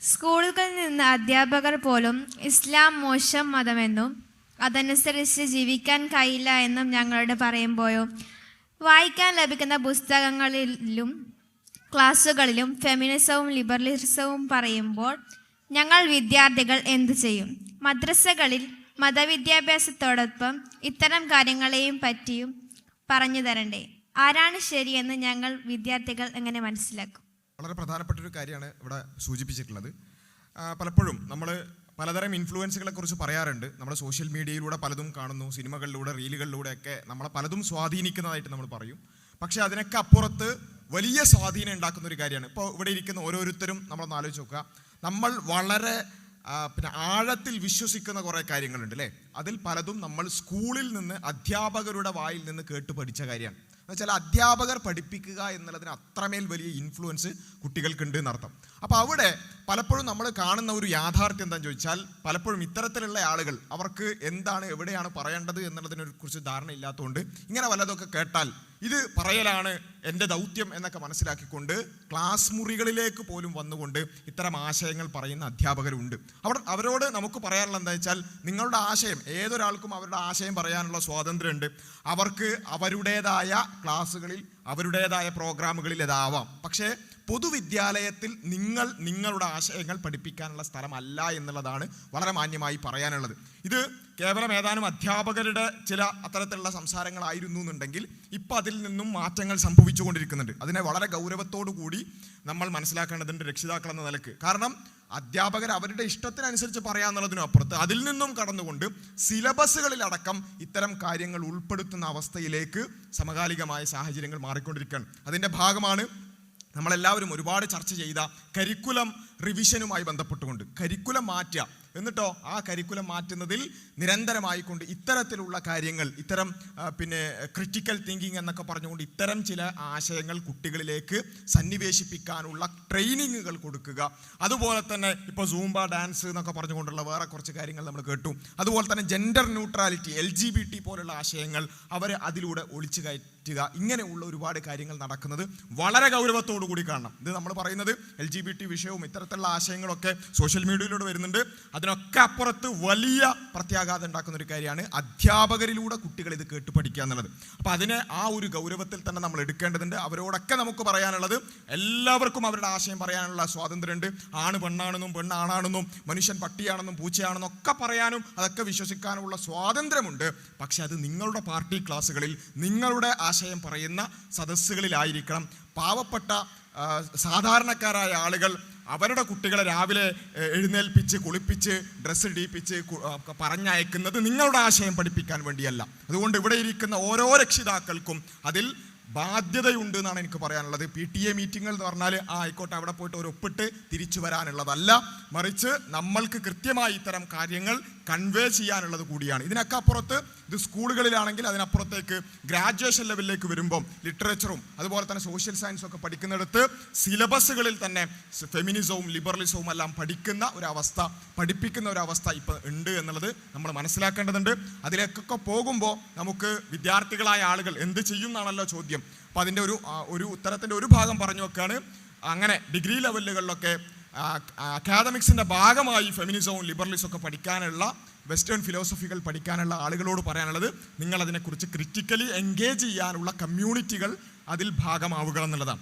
സ്കൂളുകളിൽ നിന്ന് അധ്യാപകർ പോലും ഇസ്ലാം മോശം മതമെന്നും അതനുസരിച്ച് ജീവിക്കാൻ കഴിയില്ല എന്നും ഞങ്ങളോട് പറയുമ്പോഴോ വായിക്കാൻ ലഭിക്കുന്ന പുസ്തകങ്ങളിലും ക്ലാസ്സുകളിലും ഫെമിനിസവും ലിബറലിസവും പറയുമ്പോൾ ഞങ്ങൾ വിദ്യാർത്ഥികൾ എന്തു ചെയ്യും? മദ്രസകളിൽ മതവിദ്യാഭ്യാസത്തോടൊപ്പം ഇത്തരം കാര്യങ്ങളെയും പറ്റിയും പറഞ്ഞു തരണ്ടേ. ആരാണ് ശരിയെന്ന് ഞങ്ങൾ വിദ്യാർത്ഥികൾ എങ്ങനെ മനസ്സിലാക്കും? വളരെ പ്രധാനപ്പെട്ട ഒരു കാര്യമാണ് ഇവിടെ സൂചിപ്പിച്ചിട്ടുള്ളത്. പലപ്പോഴും നമ്മൾ പലതരം ഇൻഫ്ലുവൻസുകളെ കുറിച്ച് പറയാറുണ്ട്. നമ്മൾ സോഷ്യൽ മീഡിയയിലൂടെ പലതും കാണുന്നു. സിനിമകളിലൂടെ റീലുകളിലൂടെ ഒക്കെ നമ്മളെ പലതും സ്വാധീനിക്കുന്നതായിട്ട് നമ്മൾ പറയും. പക്ഷേ അതിനൊക്കെ അപ്പുറത്ത് വലിയ സ്വാധീനം ഉണ്ടാക്കുന്ന ഒരു കാര്യമാണ്. ഇപ്പോൾ ഇവിടെ ഇരിക്കുന്ന ഓരോരുത്തരും നമ്മളൊന്ന് ആലോചിച്ച് നോക്കുക. നമ്മൾ വളരെ പിന്നെ ആഴത്തിൽ വിശ്വസിക്കുന്ന കുറേ കാര്യങ്ങളുണ്ട് അല്ലേ? അതിൽ പലതും നമ്മൾ സ്കൂളിൽ നിന്ന് അധ്യാപകരുടെ വായിൽ നിന്ന് കേട്ട് പഠിച്ച കാര്യമാണ്. എന്നുവെച്ചാൽ അധ്യാപകർ പഠിപ്പിക്കുക എന്നുള്ളതിന് അത്രമേൽ വലിയ ഇൻഫ്ലുവൻസ് കുട്ടികൾക്കുണ്ട് എന്നർത്ഥം. അപ്പോൾ അവിടെ പലപ്പോഴും നമ്മൾ കാണുന്ന ഒരു യാഥാർത്ഥ്യം എന്താണെന്ന് ചോദിച്ചാൽ പലപ്പോഴും ഇത്തരത്തിലുള്ള ആളുകൾ അവർക്ക് എന്താണ് എവിടെയാണ് പറയേണ്ടത് എന്നുള്ളതിനെ കുറിച്ച് ധാരണ ഇല്ലാത്തതുകൊണ്ട് ഇങ്ങനെ വല്ലതൊക്കെ കേട്ടാൽ ഇത് പറയലാണ് എന്റെ ദൗത്യം എന്നൊക്കെ മനസ്സിലാക്കിക്കൊണ്ട് ക്ലാസ് മുറികളിലേക്ക് പോലും വന്നുകൊണ്ട് ഇത്തരം ആശയങ്ങൾ പറയുന്ന അധ്യാപകരുണ്ട്. അവർ അവരോട് നമുക്ക് പറയാനുള്ള എന്താ വെച്ചാൽ നിങ്ങളുടെ ആശയം ഏതൊരാൾക്കും അവരുടെ ആശയം പറയാനുള്ള സ്വാതന്ത്ര്യമുണ്ട്. അവർക്ക് അവരുടേതായ ക്ലാസ്സുകളിൽ അവരുടേതായ പ്രോഗ്രാമുകളിൽ ഇതാവാം. പക്ഷേ പൊതുവിദ്യാലയത്തിൽ നിങ്ങൾ നിങ്ങളുടെ ആശയങ്ങൾ പഠിപ്പിക്കാനുള്ള സ്ഥലമല്ല എന്നുള്ളതാണ് വളരെ മാന്യമായി പറയാനുള്ളത്. ഇത് കേവലം ഏതാനും അധ്യാപകരുടെ ചില അത്തരത്തിലുള്ള സംസാരങ്ങളായിരുന്നു എന്നുണ്ടെങ്കിൽ ഇപ്പം അതിൽ നിന്നും മാറ്റങ്ങൾ സംഭവിച്ചുകൊണ്ടിരിക്കുന്നുണ്ട്. അതിനെ വളരെ ഗൗരവത്തോടു കൂടി നമ്മൾ മനസ്സിലാക്കേണ്ടതുണ്ട് രക്ഷിതാക്കൾ എന്ന നിലയ്ക്ക്. കാരണം അധ്യാപകർ അവരുടെ ഇഷ്ടത്തിനനുസരിച്ച് പറയാന്നുള്ളതിനും അപ്പുറത്ത് അതിൽ നിന്നും കടന്നുകൊണ്ട് സിലബസുകളിലടക്കം ഇത്തരം കാര്യങ്ങൾ ഉൾപ്പെടുത്തുന്ന അവസ്ഥയിലേക്ക് സമകാലികമായ സാഹചര്യങ്ങൾ മാറിക്കൊണ്ടിരിക്കുകയാണ്. അതിന്റെ ഭാഗമാണ് നമ്മളെല്ലാവരും ഒരുപാട് ചർച്ച ചെയ്ത കരിക്കുലം റിവിഷനുമായി ബന്ധപ്പെട്ടുകൊണ്ട്. കരിക്കുലം മാറ്റുക എന്നിട്ടോ ആ കരിക്കുലം മാറ്റുന്നതിൽ നിരന്തരമായിക്കൊണ്ട് ഇത്തരത്തിലുള്ള കാര്യങ്ങൾ ഇത്തരം പിന്നെ ക്രിട്ടിക്കൽ തിങ്കിങ് എന്നൊക്കെ പറഞ്ഞുകൊണ്ട് ഇത്തരം ചില ആശയങ്ങൾ കുട്ടികളിലേക്ക് സന്നിവേശിപ്പിക്കാനുള്ള ട്രെയിനിങ്ങുകൾ കൊടുക്കുക. അതുപോലെ തന്നെ ഇപ്പോൾ സൂംബ ഡാൻസ് എന്നൊക്കെ പറഞ്ഞുകൊണ്ടുള്ള വേറെ കുറച്ച് കാര്യങ്ങൾ നമ്മൾ കേട്ടു. അതുപോലെ തന്നെ gender neutrality L G B T പോലുള്ള ആശയങ്ങൾ അവരെ അതിലൂടെ ഒളിച്ചു കയറ്റുക. ഇങ്ങനെയുള്ള ഒരുപാട് കാര്യങ്ങൾ നടക്കുന്നത് വളരെ ഗൗരവത്തോടു കൂടി കാണണം. ഇത് നമ്മൾ പറയുന്നത് എൽ ജി ബി ടി വിഷയവും ഇത്തരത്തിലുള്ള ആശയങ്ങളൊക്കെ സോഷ്യൽ മീഡിയയിലൂടെ വരുന്നുണ്ട്. അതിനൊക്കെ അപ്പുറത്ത് വലിയ പ്രത്യാഘാതം ഉണ്ടാക്കുന്ന ഒരു കാര്യമാണ് അധ്യാപകരിലൂടെ കുട്ടികൾ ഇത് കേട്ട് പഠിക്കുക എന്നുള്ളത്. അപ്പോൾ അതിനെ ആ ഒരു ഗൗരവത്തിൽ തന്നെ നമ്മൾ എടുക്കേണ്ടതുണ്ട്. അവരോടൊക്കെ നമുക്ക് പറയാനുള്ളത് എല്ലാവർക്കും അവരുടെ ആശയം പറയാനുള്ള സ്വാതന്ത്ര്യമുണ്ട്. ആണ് പെണ്ണാണെന്നും പെണ്ണാണാണെന്നും മനുഷ്യൻ പട്ടിയാണെന്നും പൂച്ചയാണെന്നും ഒക്കെ പറയാനും അതൊക്കെ വിശ്വസിക്കാനുമുള്ള സ്വാതന്ത്ര്യമുണ്ട്. പക്ഷെ അത് നിങ്ങളുടെ പാർട്ടി ക്ലാസ്സുകളിൽ നിങ്ങളുടെ ആശയം പറയുന്ന സദസ്സുകളിലായിരിക്കണം. പാവപ്പെട്ട സാധാരണക്കാരായ ആളുകൾ അവരുടെ കുട്ടികളെ രാവിലെ എഴുന്നേൽപ്പിച്ച് കുളിപ്പിച്ച് ഡ്രസ്സ് ഇടിയിപ്പിച്ച് പറഞ്ഞയക്കുന്നത് നിങ്ങളുടെ ആശയം പഠിപ്പിക്കാൻ വേണ്ടിയല്ല. അതുകൊണ്ട് ഇവിടെ ഇരിക്കുന്ന ഓരോ രക്ഷിതാക്കൾക്കും അതിൽ ബാധ്യതയുണ്ട് എന്നാണ് എനിക്ക് പറയാനുള്ളത്. പി ടി എ മീറ്റിംഗുകൾ എന്ന് പറഞ്ഞാൽ ആ ആയിക്കോട്ടെ അവിടെ പോയിട്ട് ഒരു ഒപ്പിട്ട് തിരിച്ചു വരാനുള്ളതല്ല. മറിച്ച് നമ്മൾക്ക് കൃത്യമായി ഇത്തരം കാര്യങ്ങൾ കൺവേ ചെയ്യാനുള്ളത് കൂടിയാണ്. ഇതിനൊക്കെ അപ്പുറത്ത് ഇത് സ്കൂളുകളിലാണെങ്കിൽ അതിനപ്പുറത്തേക്ക് ഗ്രാജുവേഷൻ ലെവലിലേക്ക് വരുമ്പം ലിറ്ററേച്ചറും അതുപോലെ തന്നെ സോഷ്യൽ സയൻസും ഒക്കെ പഠിക്കുന്നിടത്ത് സിലബസുകളിൽ തന്നെ ഫെമിനിസവും ലിബറലിസവും എല്ലാം പഠിക്കുന്ന ഒരവസ്ഥ പഠിപ്പിക്കുന്ന ഒരവസ്ഥ ഇപ്പോൾ ഉണ്ട് എന്നുള്ളത് നമ്മൾ മനസ്സിലാക്കേണ്ടതുണ്ട്. അതിലേക്കൊക്കെ പോകുമ്പോൾ നമുക്ക് വിദ്യാർത്ഥികളായ ആളുകൾ എന്ത് ചെയ്യും എന്നാണല്ലോ ചോദ്യം. അപ്പോൾ അതിന്റെ ഒരു ഒരു ഉത്തരത്തിന്റെ ഒരു ഭാഗം പറഞ്ഞു വെക്കുകയാണ് അങ്ങനെ ഡിഗ്രി ലെവലുകളിലൊക്കെ അക്കാദമിക്സിന്റെ ഭാഗമായി ഫെമിനിസവും ലിബറലിസവും ഒക്കെ പഠിക്കാനുള്ള വെസ്റ്റേൺ ഫിലോസഫികൾ പഠിക്കാനുള്ള ആളുകളോട് പറയാനുള്ളത് നിങ്ങൾ അതിനെക്കുറിച്ച് ക്രിറ്റിക്കലി എൻഗേജ് ചെയ്യാനുള്ള കമ്മ്യൂണിറ്റികൾ അതിൽ ഭാഗമാവുക എന്നുള്ളതാണ്.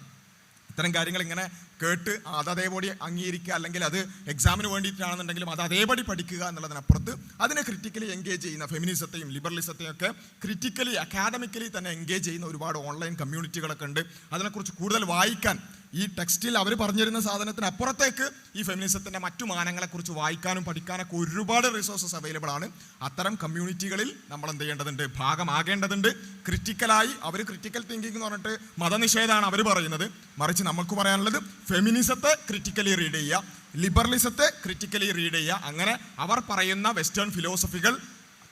ഇത്തരം കാര്യങ്ങൾ ഇങ്ങനെ കേട്ട് അത് അതേപടി അംഗീകരിക്കുക അല്ലെങ്കിൽ അത് എക്സാമിന് വേണ്ടിയിട്ടാണെന്നുണ്ടെങ്കിലും അത് അതേപടി പഠിക്കുക എന്നുള്ളതിനപ്പുറത്ത് അതിനെ ക്രിറ്റിക്കലി എൻഗേജ് ചെയ്യുന്ന ഫെമിനിസത്തെയും ലിബറലിസത്തെയും ഒക്കെ ക്രിറ്റിക്കലി അക്കാഡമിക്കലി തന്നെ എൻഗേജ് ചെയ്യുന്ന ഒരുപാട് ഓൺലൈൻ കമ്മ്യൂണിറ്റികളൊക്കെ ഉണ്ട്. അതിനെക്കുറിച്ച് കൂടുതൽ വായിക്കാൻ ഈ ടെക്സ്റ്റിൽ അവർ പറഞ്ഞിരുന്ന സാധനത്തിന് അപ്പുറത്തേക്ക് ഈ ഫെമിനിസത്തിന്റെ മറ്റു മാനങ്ങളെക്കുറിച്ച് വായിക്കാനും പഠിക്കാനൊക്കെ ഒരുപാട് റിസോഴ്സസ് അവൈലബിൾ ആണ്. അത്തരം കമ്മ്യൂണിറ്റികളിൽ നമ്മൾ എന്ത് ചെയ്യേണ്ടതുണ്ട്? ഭാഗമാകേണ്ടതുണ്ട്. ക്രിറ്റിക്കലായി അവർ ക്രിറ്റിക്കൽ തിങ്കിങ് എന്ന് പറഞ്ഞിട്ട് മതനിഷേധമാണ് അവർ പറയുന്നത്. മറിച്ച് നമുക്ക് പറയാനുള്ളത് ഫെമിനിസത്തെ ക്രിറ്റിക്കലി റീഡ് ചെയ്യുക. ലിബറലിസത്തെ ക്രിറ്റിക്കലി റീഡ് ചെയ്യുക. അങ്ങനെ അവർ പറയുന്ന വെസ്റ്റേൺ ഫിലോസഫികൾ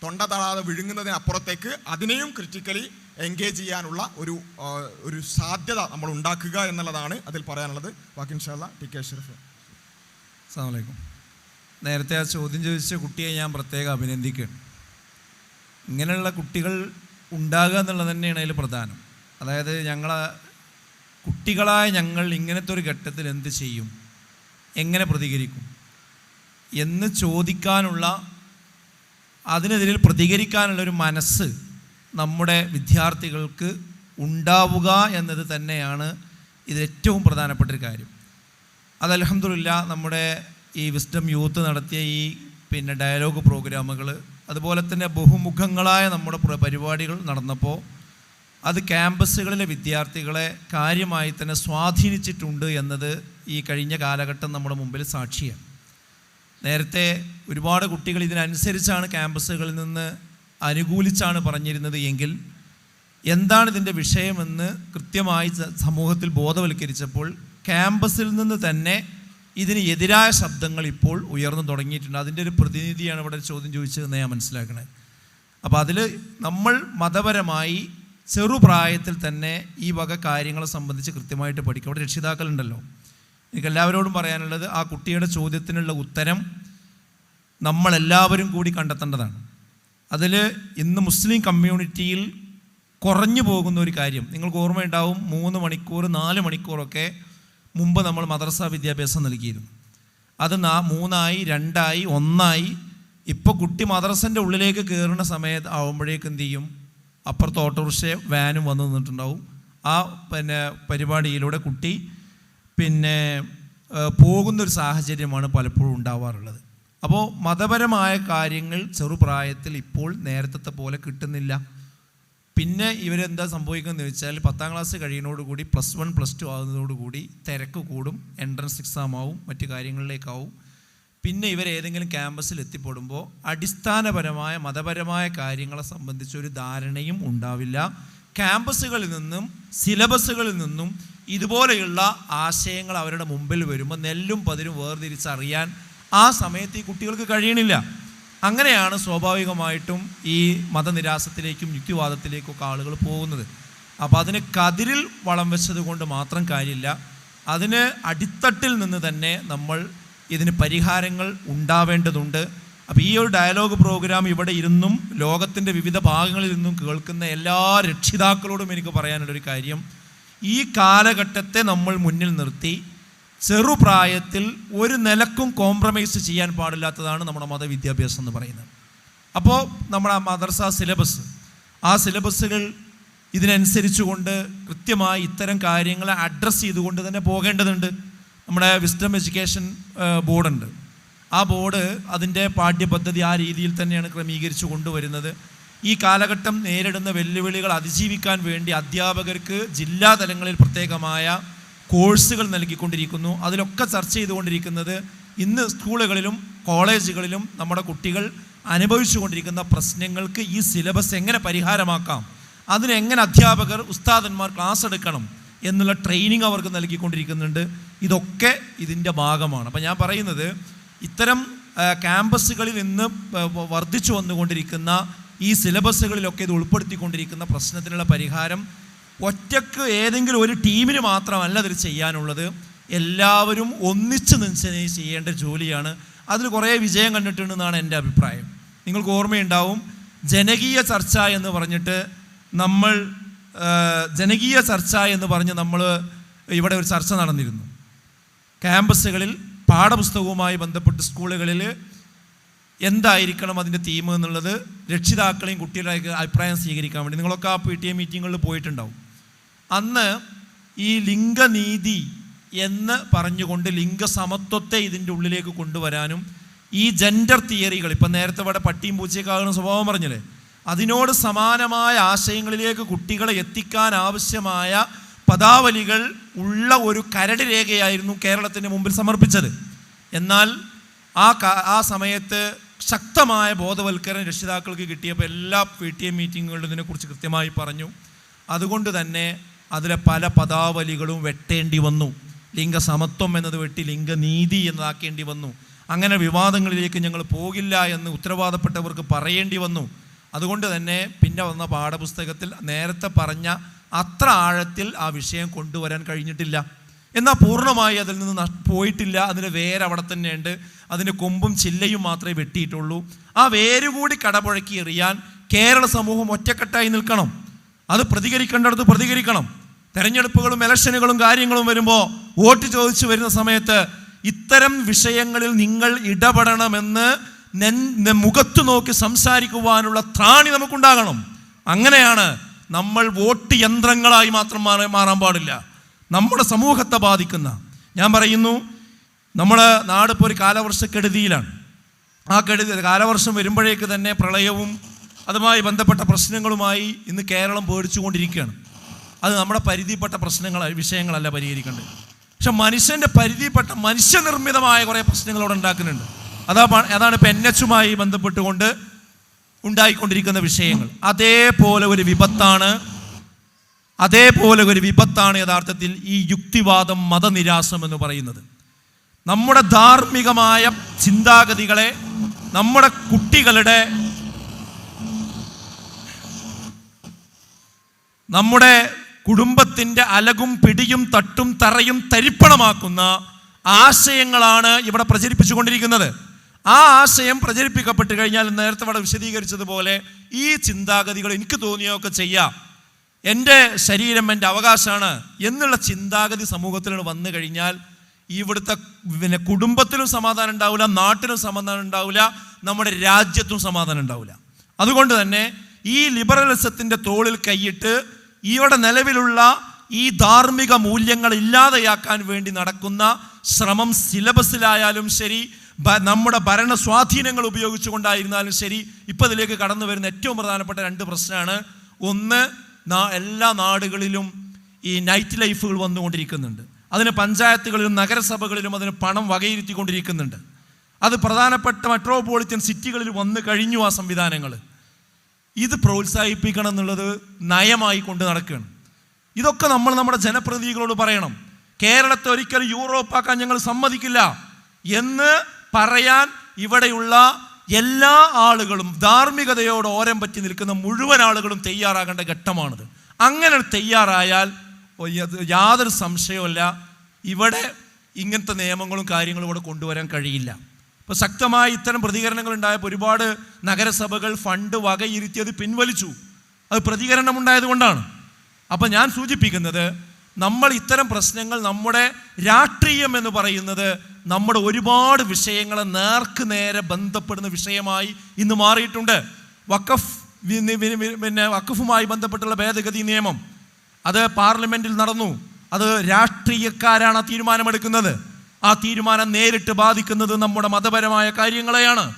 തൊണ്ട തളാതെ വിഴുങ്ങുന്നതിനപ്പുറത്തേക്ക് അതിനെയും ക്രിറ്റിക്കലി എൻഗേജ് ചെയ്യാനുള്ള ഒരു ഒരു സാധ്യത നമ്മൾ ഉണ്ടാക്കുക എന്നുള്ളതാണ് അതിൽ പറയാനുള്ളത്. ബാക്കി ഇൻഷാല്ല ടി കെ അഷ്റഫ് അസ്സാമലൈക്കും നേരത്തെ ആ ചോദ്യം ചോദിച്ച കുട്ടിയെ ഞാൻ പ്രത്യേകം അഭിനന്ദിക്കുകയാണ്. ഇങ്ങനെയുള്ള കുട്ടികൾ ഉണ്ടാകുക എന്നുള്ളത് തന്നെയാണ് അതിൽ പ്രധാനം. അതായത് ഞങ്ങളെ കുട്ടികളായ ഞങ്ങൾ ഇങ്ങനത്തെ ഒരു ഘട്ടത്തിൽ എന്ത് ചെയ്യും? എങ്ങനെ പ്രതികരിക്കും? എന്ന് ചോദിക്കാനുള്ള അതിനെതിരെ പ്രതികരിക്കാനുള്ള ഒരു മനസ്സ് നമ്മുടെ വിദ്യാർത്ഥികൾക്ക് ഉണ്ടാവുക എന്നത് തന്നെയാണ് ഇതിലേറ്റവും ഏറ്റവും പ്രധാനപ്പെട്ട ഒരു കാര്യം. അത് അലഹമില്ല നമ്മുടെ ഈ വിസ്ഡം യൂത്ത് നടത്തിയ ഈ പിന്നെ ഡയലോഗ് പ്രോഗ്രാമുകൾ അതുപോലെ തന്നെ ബഹുമുഖങ്ങളായ നമ്മുടെ പ്ര- പരിപാടികൾ നടന്നപ്പോൾ അത് ക്യാമ്പസുകളിലെ വിദ്യാർത്ഥികളെ കാര്യമായി തന്നെ സ്വാധീനിച്ചിട്ടുണ്ട് എന്നത് ഈ കഴിഞ്ഞ കാലഘട്ടം നമ്മുടെ മുമ്പിൽ സാക്ഷിയാണ്. നേരത്തെ ഒരുപാട് കുട്ടികൾ ഇതിനനുസരിച്ചാണ് ക്യാമ്പസുകളിൽ നിന്ന് അനുകൂലിച്ചാണ് പറഞ്ഞിരുന്നത് എങ്കിൽ എന്താണ് ഇതിന്റെ വിഷയമെന്ന് കൃത്യമായി സമൂഹത്തിൽ ബോധവൽക്കരിച്ചപ്പോൾ ക്യാമ്പസിൽ നിന്ന് തന്നെ ഇതിന് എതിരായ ശബ്ദങ്ങൾ ഇപ്പോൾ ഉയർന്നു തുടങ്ങിയിട്ടുണ്ട്. അതിന്റെ ഒരു പ്രതിനിധിയാണ് ഇവിടെ ചോദ്യം ചോദിച്ചതെന്ന് ഞാൻ മനസ്സിലാക്കണേ. അപ്പോൾ അതിൽ നമ്മൾ മതപരമായി ചെറുപ്രായത്തിൽ തന്നെ ഈ വക കാര്യങ്ങളെ സംബന്ധിച്ച് കൃത്യമായിട്ട് പഠിക്കും. അവിടെ രക്ഷിതാക്കളുണ്ടല്ലോ. എനിക്ക് എല്ലാവരോടും പറയാനുള്ളത് ആ കുട്ടിയുടെ ചോദ്യത്തിനുള്ള ഉത്തരം നമ്മളെല്ലാവരും കൂടി കണ്ടെത്തേണ്ടതാണ്. അതിൽ ഇന്ന് മുസ്ലിം കമ്മ്യൂണിറ്റിയിൽ കുറഞ്ഞു പോകുന്ന ഒരു കാര്യം. നിങ്ങൾക്ക് ഓർമ്മയുണ്ടാവും മൂന്ന് മണിക്കൂർ നാല് മണിക്കൂറൊക്കെ മുമ്പ് നമ്മൾ മദ്രസ വിദ്യാഭ്യാസം നൽകിയിരുന്നു. അത് നാ മൂന്നായി രണ്ടായി ഒന്നായി. ഇപ്പോൾ കുട്ടി മദ്രസന്റെ ഉള്ളിലേക്ക് കയറുന്ന സമയത്ത് ആവുമ്പോഴേക്ക് എന്ത് ചെയ്യും? അപ്പുറത്ത് ഓട്ടോറിക്ഷ വാനും വന്നു നിന്നിട്ടുണ്ടാവും. ആ പിന്നെ പരിപാടിയിലൂടെ കുട്ടി പിന്നെ പോകുന്നൊരു സാഹചര്യമാണ് പലപ്പോഴും ഉണ്ടാവാറുള്ളത്. അപ്പോൾ മതപരമായ കാര്യങ്ങൾ ചെറുപ്രായത്തിൽ ഇപ്പോൾ നേരത്തെ പോലെ കിട്ടുന്നില്ല. പിന്നെ ഇവരെന്താ സംഭവിക്കുന്നത് വെച്ചാൽ പത്താം ക്ലാസ് കഴിയുന്നതോടുകൂടി പ്ലസ് വൺ പ്ലസ് ടു ആകുന്നതോടുകൂടി തിരക്ക് കൂടും എൻട്രൻസ് എക്സാം ആവും മറ്റു കാര്യങ്ങളിലേക്കാവും. പിന്നെ ഇവർ ഏതെങ്കിലും ക്യാമ്പസിൽ എത്തിപ്പെടുമ്പോൾ അടിസ്ഥാനപരമായ മതപരമായ കാര്യങ്ങളെ സംബന്ധിച്ചൊരു ധാരണയും ഉണ്ടാവില്ല. ക്യാമ്പസുകളിൽ നിന്നും സിലബസുകളിൽ നിന്നും ഇതുപോലെയുള്ള ആശയങ്ങൾ അവരുടെ മുമ്പിൽ വരുമ്പോൾ നെല്ലും പതിരും വേർതിരിച്ചറിയാൻ ആ സമയത്ത് ഈ കുട്ടികൾക്ക് കഴിയണില്ല. അങ്ങനെയാണ് സ്വാഭാവികമായിട്ടും ഈ മതനിരാസത്തിലേക്കും യുക്തിവാദത്തിലേക്കും ഒക്കെ ആളുകൾ പോകുന്നത്. അപ്പോൾ അതിന് കതിരിൽ വളം വെച്ചത് കൊണ്ട് മാത്രം കാര്യമില്ല. അതിന് അടിത്തട്ടിൽ നിന്ന് തന്നെ നമ്മൾ ഇതിന് പരിഹാരങ്ങൾ ഉണ്ടാവേണ്ടതുണ്ട്. അപ്പോൾ ഈ ഒരു ഡയലോഗ് പ്രോഗ്രാം ഇവിടെ ഇരുന്നും ലോകത്തിന്റെ വിവിധ ഭാഗങ്ങളിൽ നിന്നും കേൾക്കുന്ന എല്ലാ രക്ഷിതാക്കളോടും എനിക്ക് പറയാനുള്ളൊരു കാര്യം. ഈ കാലഘട്ടത്തെ നമ്മൾ മുന്നിൽ നിർത്തി. ചെറുപ്രായത്തിൽ ഒരു നിലക്കും കോംപ്രമൈസ് ചെയ്യാൻ പാടില്ലാത്തതാണ് നമ്മുടെ മതവിദ്യാഭ്യാസം എന്ന് പറയുന്നത്. അപ്പോൾ നമ്മുടെ മദർസ സിലബസ് ആ സിലബസുകൾ ഇതിനനുസരിച്ചുകൊണ്ട് കൃത്യമായി ഇത്തരം കാര്യങ്ങളെ അഡ്രസ്സ് ചെയ്തുകൊണ്ട് തന്നെ പോകേണ്ടതുണ്ട്. നമ്മുടെ വിസ്ഡം എഡ്യൂക്കേഷൻ ബോർഡുണ്ട്. ആ ബോർഡ് അതിന്റെ പാഠ്യപദ്ധതി ആ രീതിയിൽ തന്നെയാണ് ക്രമീകരിച്ചു കൊണ്ടുവരുന്നത്. ഈ കാലഘട്ടം നേരിടുന്ന വെല്ലുവിളികൾ അതിജീവിക്കാൻ വേണ്ടി അധ്യാപകർക്ക് ജില്ലാ തലങ്ങളിൽ പ്രത്യേകമായ കോഴ്സുകൾ നൽകിക്കൊണ്ടിരിക്കുന്നു. അതിലൊക്കെ ചർച്ച ചെയ്തുകൊണ്ടിരിക്കുന്നത് ഇന്ന് സ്കൂളുകളിലും കോളേജുകളിലും നമ്മുടെ കുട്ടികൾ അനുഭവിച്ചുകൊണ്ടിരിക്കുന്ന പ്രശ്നങ്ങൾക്ക് ഈ സിലബസ് എങ്ങനെ പരിഹാരമാക്കാം അതിനെങ്ങനെ അധ്യാപകർ ഉസ്താദന്മാർ ക്ലാസ് എടുക്കണം എന്നുള്ള ട്രെയിനിങ് അവർക്ക് നൽകിക്കൊണ്ടിരിക്കുന്നുണ്ട്. ഇതൊക്കെ ഇതിന്റെ ഭാഗമാണ്. അപ്പം ഞാൻ പറയുന്നത് ഇത്തരം ക്യാമ്പസുകളിൽ വ- വർദ്ധിച്ചു വന്നുകൊണ്ടിരിക്കുന്ന ഈ സിലബസുകളിലൊക്കെ ഇത് ഉൾപ്പെടുത്തിക്കൊണ്ടിരിക്കുന്ന പ്രശ്നത്തിനുള്ള പരിഹാരം ഒറ്റയ്ക്ക് ഏതെങ്കിലും ഒരു ടീമിന് മാത്രമല്ല അതിൽ ചെയ്യാനുള്ളത്. എല്ലാവരും ഒന്നിച്ച് നിന്ന് ചെയ്യേണ്ട ജോലിയാണ്. അതിൽ കുറേ വിജയം കണ്ടിട്ടുണ്ടെന്നാണ് എന്റെ അഭിപ്രായം. നിങ്ങൾക്ക് ഓർമ്മയുണ്ടാവും ജനകീയ ചർച്ച എന്ന് പറഞ്ഞിട്ട് നമ്മൾ ജനകീയ ചർച്ച എന്ന് പറഞ്ഞ് നമ്മൾ ഇവിടെ ഒരു ചർച്ച നടന്നിരുന്നു. ക്യാമ്പസുകളിൽ പാഠപുസ്തകവുമായി ബന്ധപ്പെട്ട് സ്കൂളുകളിൽ എന്തായിരിക്കണം അതിന്റെ തീം എന്നുള്ളത് രക്ഷിതാക്കളെയും കുട്ടികളെയൊക്കെ അഭിപ്രായം സ്വീകരിക്കാൻ വേണ്ടി നിങ്ങളൊക്കെ ആ പി ടി എ മീറ്റിങ്ങുകളിൽ പോയിട്ടുണ്ടാവും. അന്ന് ഈ ലിംഗനീതി എന്ന് പറഞ്ഞുകൊണ്ട് ലിംഗസമത്വത്തെ ഇതിന്റെ ഉള്ളിലേക്ക് കൊണ്ടുവരാനും ഈ ജെൻഡർ തിയറികൾ ഇപ്പം നേരത്തെ ഇവിടെ പട്ടിയും പൂച്ചയൊക്കെ സ്വഭാവം പറഞ്ഞില്ലേ? അതിനോട് സമാനമായ ആശയങ്ങളിലേക്ക് കുട്ടികളെ എത്തിക്കാൻ ആവശ്യമായ പദാവലികൾ ഉള്ള ഒരു കരട് രേഖയായിരുന്നു കേരളത്തിന്റെ മുമ്പിൽ സമർപ്പിച്ചത്. എന്നാൽ ആ ആ സമയത്ത് ശക്തമായ ബോധവൽക്കരണം രക്ഷിതാക്കൾക്ക് കിട്ടിയപ്പോൾ എല്ലാ പി ടി എം മീറ്റിങ്ങുകളിലും ഇതിനെക്കുറിച്ച് കൃത്യമായി പറഞ്ഞു. അതുകൊണ്ട് തന്നെ അതിലെ പല പദാവലികളും വെട്ടേണ്ടി വന്നു. ലിംഗസമത്വം എന്നത് വെട്ടി ലിംഗനീതി എന്നതാക്കേണ്ടി വന്നു. അങ്ങനെ വിവാദങ്ങളിലേക്ക് ഞങ്ങൾ പോകില്ല എന്ന് ഉത്തരവാദപ്പെട്ടവർക്ക് പറയേണ്ടി വന്നു. അതുകൊണ്ട് തന്നെ പിന്നെ വന്ന പാഠപുസ്തകത്തിൽ നേരത്തെ പറഞ്ഞ അത്ര ആഴത്തിൽ ആ വിഷയം കൊണ്ടുവരാൻ കഴിഞ്ഞിട്ടില്ല. എന്നാൽ പൂർണമായി അതിൽ നിന്ന് പോയിട്ടില്ല. അതിന്റെ വേര് അവിടെ തന്നെയുണ്ട്. അതിന്റെ കൊമ്പും ചില്ലയും മാത്രമേ വെട്ടിയിട്ടുള്ളൂ. ആ വേര് കൂടി കടപുഴക്കി എറിയാൻ കേരള സമൂഹം ഒറ്റക്കെട്ടായി നിൽക്കണം. അത് പ്രതികരിക്കേണ്ടടുത്ത് പ്രതികരിക്കണം. തെരഞ്ഞെടുപ്പുകളും ഇലക്ഷനുകളും കാര്യങ്ങളും വരുമ്പോൾ വോട്ട് ചോദിച്ചു വരുന്ന സമയത്ത് ഇത്തരം വിഷയങ്ങളിൽ നിങ്ങൾ ഇടപെടണമെന്ന് മുഖത്ത് നോക്കി സംസാരിക്കുവാനുള്ള ത്രാണി നമുക്കുണ്ടാകണം. അങ്ങനെയാണ് നമ്മൾ വോട്ട് യന്ത്രങ്ങളായി മാത്രം മാറി മാറാൻ പാടില്ല. നമ്മുടെ സമൂഹത്തെ ബാധിക്കുന്ന ഞാൻ പറയുന്നു നമ്മുടെ നാടിപ്പോൾ ഒരു കാലവർഷക്കെടുതിയിലാണ്. ആ കെടുതി കാലവർഷം വരുമ്പോഴേക്ക് തന്നെ പ്രളയവും അതുമായി ബന്ധപ്പെട്ട പ്രശ്നങ്ങളുമായി ഇന്ന് കേരളം പേടിച്ചുകൊണ്ടിരിക്കുകയാണ്. അത് നമ്മുടെ പരിധിപ്പെട്ട പ്രശ്നങ്ങൾ വിഷയങ്ങളല്ല പരിഹരിക്കേണ്ടത്. പക്ഷെ മനുഷ്യന്റെ പരിധിപ്പെട്ട മനുഷ്യനിർമ്മിതമായ കുറേ പ്രശ്നങ്ങൾ അവിടെ ഉണ്ടാക്കുന്നുണ്ട്. അതാ അതാണ് ഇപ്പം എൻ എച്ചുമായി ബന്ധപ്പെട്ടുകൊണ്ട് ഉണ്ടായിക്കൊണ്ടിരിക്കുന്ന വിഷയങ്ങൾ. അതേപോലെ ഒരു വിപത്താണ് അതേപോലെ ഒരു വിപത്താണ് യഥാർത്ഥത്തിൽ ഈ യുക്തിവാദം മതനിരാസം എന്ന് പറയുന്നത്. നമ്മുടെ ധാർമ്മികമായ ചിന്താഗതികളെ നമ്മുടെ കുട്ടികളുടെ നമ്മുടെ കുടുംബത്തിന്റെ അലകും പിടിയും തട്ടും തറയും തരിപ്പണമാക്കുന്ന ആശയങ്ങളാണ് ഇവിടെ പ്രചരിപ്പിച്ചുകൊണ്ടിരിക്കുന്നത്. ആ ആശയം പ്രചരിപ്പിക്കപ്പെട്ട് കഴിഞ്ഞാൽ നേരത്തെ ഇവിടെ വിശദീകരിച്ചതുപോലെ ഈ ചിന്താഗതികൾ എനിക്ക് തോന്നിയൊക്കെ ചെയ്യാം. എന്റെ ശരീരം എന്റെ അവകാശമാണ് എന്നുള്ള ചിന്താഗതി സമൂഹത്തിൽ വന്നു കഴിഞ്ഞാൽ ഇവിടുത്തെ പിന്നെ കുടുംബത്തിലും സമാധാനം ഉണ്ടാവില്ല നാട്ടിലും സമാധാനം ഉണ്ടാവില്ല നമ്മുടെ രാജ്യത്തും സമാധാനം ഉണ്ടാവില്ല. അതുകൊണ്ട് തന്നെ ഈ ലിബറലിസത്തിന്റെ തോളിൽ കൈയിട്ട് ഇവിടെ നിലവിലുള്ള ഈ ധാർമ്മിക മൂല്യങ്ങൾ ഇല്ലാതെയാക്കാൻ വേണ്ടി നടക്കുന്ന ശ്രമം സിലബസിലായാലും ശരി നമ്മുടെ ഭരണ സ്വാധീനങ്ങൾ ഉപയോഗിച്ചുകൊണ്ടായിരുന്നാലും ശരി ഇപ്പം ഇതിലേക്ക് കടന്നു വരുന്ന ഏറ്റവും പ്രധാനപ്പെട്ട രണ്ട് പ്രശ്നമാണ്. ഒന്ന് എല്ലാ നാടുകളിലും ഈ നൈറ്റ് ലൈഫുകൾ വന്നുകൊണ്ടിരിക്കുന്നുണ്ട്. അതിന് പഞ്ചായത്തുകളിലും നഗരസഭകളിലും അതിന് പണം വകയിരുത്തിക്കൊണ്ടിരിക്കുന്നുണ്ട്. അത് പ്രധാനപ്പെട്ട മെട്രോപൊളിറ്റൻ സിറ്റികളിൽ വന്നു കഴിഞ്ഞു ആ സംവിധാനങ്ങൾ ഇത് പ്രോത്സാഹിപ്പിക്കണം എന്നുള്ളത് നയമായി കൊണ്ട് നടക്കുകയാണ്. ഇതൊക്കെ നമ്മൾ നമ്മുടെ ജനപ്രതിനിധികളോട് പറയണം. കേരളത്തെ ഒരിക്കലും യൂറോപ്പാക്കാൻ ഞങ്ങൾ സമ്മതിക്കില്ല എന്ന് പറയാൻ ഇവിടെയുള്ള എല്ലാ ആളുകളും ധാർമ്മികതയോട് ഓരം പറ്റി നിൽക്കുന്ന മുഴുവൻ ആളുകളും തയ്യാറാകേണ്ട ഘട്ടമാണിത്. അങ്ങനെ തയ്യാറായാൽ യാതൊരു സംശയവുമില്ല. ഇവിടെ ഇങ്ങനത്തെ നിയമങ്ങളും കാര്യങ്ങളും ഇവിടെ കൊണ്ടുവരാൻ കഴിയില്ല. ഇപ്പോൾ ശക്തമായ ഇത്തരം പ്രതികരണങ്ങൾ ഉണ്ടായപ്പോൾ ഒരുപാട് നഗരസഭകൾ ഫണ്ട് വകയിരുത്തിയത് പിൻവലിച്ചു. അത് പ്രതികരണം ഉണ്ടായത് കൊണ്ടാണ്. അപ്പം ഞാൻ സൂചിപ്പിക്കുന്നത് നമ്മൾ ഇത്തരം പ്രശ്നങ്ങൾ നമ്മുടെ രാഷ്ട്രീയം എന്ന് പറയുന്നത് നമ്മുടെ ഒരുപാട് വിഷയങ്ങളെ നേർക്ക് നേരെ ബന്ധപ്പെടുന്ന വിഷയമായി ഇന്ന് മാറിയിട്ടുണ്ട്. വഖഫ് പിന്നെ വഖഫുമായി ബന്ധപ്പെട്ടുള്ള ഭേദഗതി നിയമം. അത് പാർലമെന്റിൽ നടന്നു. അത് രാഷ്ട്രീയക്കാരാണ് തീരുമാനമെടുക്കുന്നത്. ആ തീരുമാനം നേരിട്ട് ബാധിക്കുന്നത് നമ്മുടെ മതപരമായ കാര്യങ്ങളെയാണ്.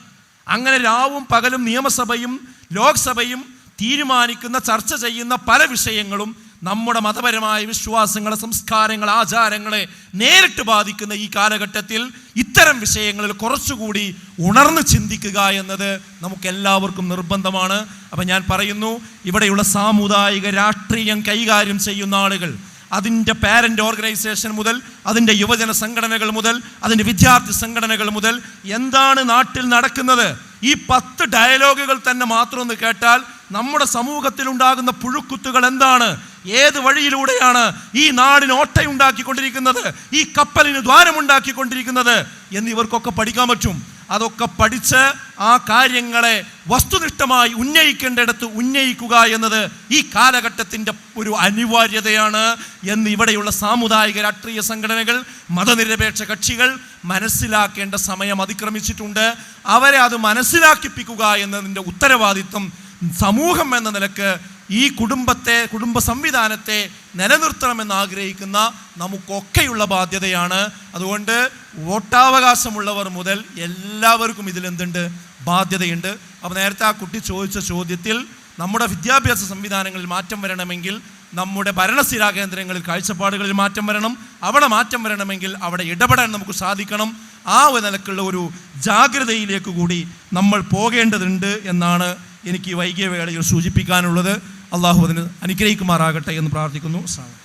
അങ്ങനെ രാവും പകലും നിയമസഭയും ലോക്സഭയും തീരുമാനിക്കുന്ന ചർച്ച ചെയ്യുന്ന പല വിഷയങ്ങളും നമ്മുടെ മതപരമായ വിശ്വാസങ്ങളെ സംസ്കാരങ്ങളെ ആചാരങ്ങളെ നേരിട്ട് ബാധിക്കുന്ന ഈ കാലഘട്ടത്തിൽ ഇത്തരം വിഷയങ്ങളിൽ കുറച്ചുകൂടി ഉണർന്ന് ചിന്തിക്കുക എന്നത് നമുക്ക് എല്ലാവർക്കും നിർബന്ധമാണ്. അപ്പം ഞാൻ പറയുന്നു ഇവിടെയുള്ള സാമുദായിക രാഷ്ട്രീയം കൈകാര്യം ചെയ്യുന്ന ആളുകൾ അതിന്റെ പാരന്റ് ഓർഗനൈസേഷൻ മുതൽ അതിന്റെ യുവജന സംഘടനകൾ മുതൽ അതിന്റെ വിദ്യാർത്ഥി സംഘടനകൾ മുതൽ എന്താണ് നാട്ടിൽ നടക്കുന്നത്? ഈ പത്ത് ഡയലോഗുകൾ തന്നെ മാത്രം ഒന്ന് കേട്ടാൽ നമ്മുടെ സമൂഹത്തിൽ ഉണ്ടാകുന്ന പുഴുക്കുത്തുകൾ എന്താണ്? ഏത് വഴിയിലൂടെയാണ് ഈ നാടിന് ഓട്ടയുണ്ടാക്കിക്കൊണ്ടിരിക്കുന്നത്? ഈ കപ്പലിന് ദ്വാരമുണ്ടാക്കിക്കൊണ്ടിരിക്കുന്നത്? എന്നിവർക്കൊക്കെ പഠിക്കാൻ പറ്റും. അതൊക്കെ പഠിച്ച് ആ കാര്യങ്ങളെ വസ്തുനിഷ്ഠമായി ഉന്നയിക്കേണ്ടിടത്ത് ഉന്നയിക്കുക എന്നത് ഈ കാലഘട്ടത്തിന്റെ ഒരു അനിവാര്യതയാണ് എന്ന് ഇവിടെയുള്ള സാമുദായിക രാഷ്ട്രീയ സംഘടനകൾ മതനിരപേക്ഷ കക്ഷികൾ മനസ്സിലാക്കേണ്ട സമയം അതിക്രമിച്ചിട്ടുണ്ട്. അവരെ അത് മനസ്സിലാക്കിപ്പിക്കുക എന്നതിന്റെ ഉത്തരവാദിത്വം സമൂഹം എന്ന നിലയ്ക്ക് ഈ കുടുംബത്തെ കുടുംബ സംവിധാനത്തെ നിലനിർത്തണമെന്ന് ആഗ്രഹിക്കുന്ന നമുക്കൊക്കെയുള്ള ബാധ്യതയാണ്. അതുകൊണ്ട് വോട്ടാവകാശമുള്ളവർ മുതൽ എല്ലാവർക്കും ഇതിലെന്തുണ്ട് ബാധ്യതയുണ്ട്. അപ്പോൾ നേരത്തെ ആ കുട്ടി ചോദിച്ച ചോദ്യത്തിൽ നമ്മുടെ വിദ്യാഭ്യാസ സംവിധാനങ്ങളിൽ മാറ്റം വരണമെങ്കിൽ നമ്മുടെ ഭരണസ്ഥിരാ കേന്ദ്രങ്ങളിൽ കാഴ്ചപ്പാടുകളിൽ മാറ്റം വരണം. അവിടെ മാറ്റം വരണമെങ്കിൽ അവിടെ ഇടപെടാൻ നമുക്ക് സാധിക്കണം. ആ ഒരു നിലക്കുള്ള ഒരു ജാഗ്രതയിലേക്ക് കൂടി നമ്മൾ പോകേണ്ടതുണ്ട് എന്നാണ് എനിക്ക് വൈകിയ വേളയിൽ സൂചിപ്പിക്കാനുള്ളത്. അള്ളാഹു അതിന് അനുഗ്രഹിക്കുമാറാകട്ടെ എന്ന് പ്രാർത്ഥിക്കുന്നു അലൈക്കും.